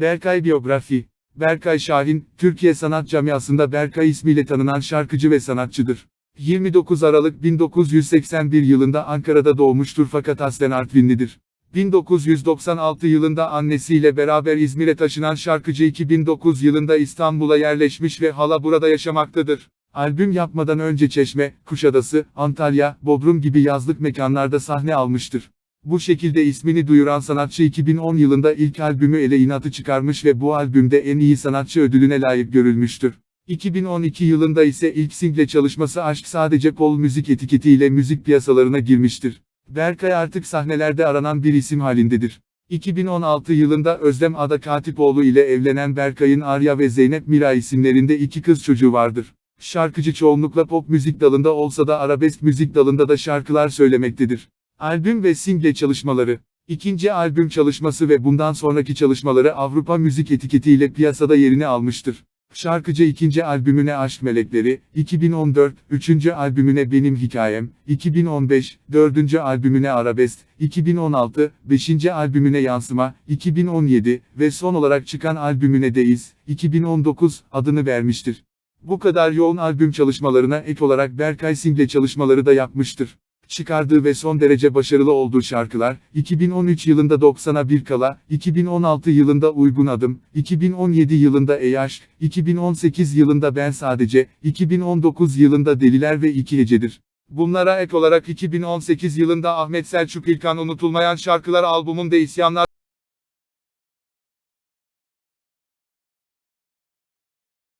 Berkay Biyografi Berkay Şahin, Türkiye sanat camiasında Berkay ismiyle tanınan şarkıcı ve sanatçıdır. 29 Aralık 1981 yılında Ankara'da doğmuştur fakat aslen Artvinlidir. 1996 yılında annesiyle beraber İzmir'e taşınan şarkıcı 2009 yılında İstanbul'a yerleşmiş ve hala burada yaşamaktadır. Albüm yapmadan önce Çeşme, Kuşadası, Antalya, Bodrum gibi yazlık mekanlarda sahne almıştır. Bu şekilde ismini duyuran sanatçı 2010 yılında ilk albümü Ele İnat'ı çıkarmış ve bu albümde en iyi sanatçı ödülüne layık görülmüştür. 2012 yılında ise ilk single çalışması Aşk Sadece Pol Müzik etiketiyle müzik piyasalarına girmiştir. Berkay artık sahnelerde aranan bir isim halindedir. 2016 yılında Özlem Ada Katipoğlu ile evlenen Berkay'ın Arya ve Zeynep Mira isimlerinde iki kız çocuğu vardır. Şarkıcı çoğunlukla pop müzik dalında olsa da arabesk müzik dalında da şarkılar söylemektedir. Albüm ve single çalışmaları İkinci albüm çalışması ve bundan sonraki çalışmaları Avrupa Müzik etiketiyle piyasada yerini almıştır. Şarkıcı ikinci albümüne Aşk Melekleri, 2014, üçüncü albümüne Benim Hikayem, 2015, dördüncü albümüne Arabest, 2016, beşinci albümüne Yansıma, 2017 ve son olarak çıkan albümüne Deiz, 2019 adını vermiştir. Bu kadar yoğun albüm çalışmalarına ek olarak Berkay single çalışmaları da yapmıştır. Çıkardığı ve son derece başarılı olduğu şarkılar, 2013 yılında 90'a bir kala, 2016 yılında Uygun Adım, 2017 yılında Ey Aşk, 2018 yılında Ben Sadece, 2019 yılında Deliler ve İki Hecedir. Bunlara ek olarak 2018 yılında Ahmet Selçuk İlkan Unutulmayan Şarkılar albümünde isyanlar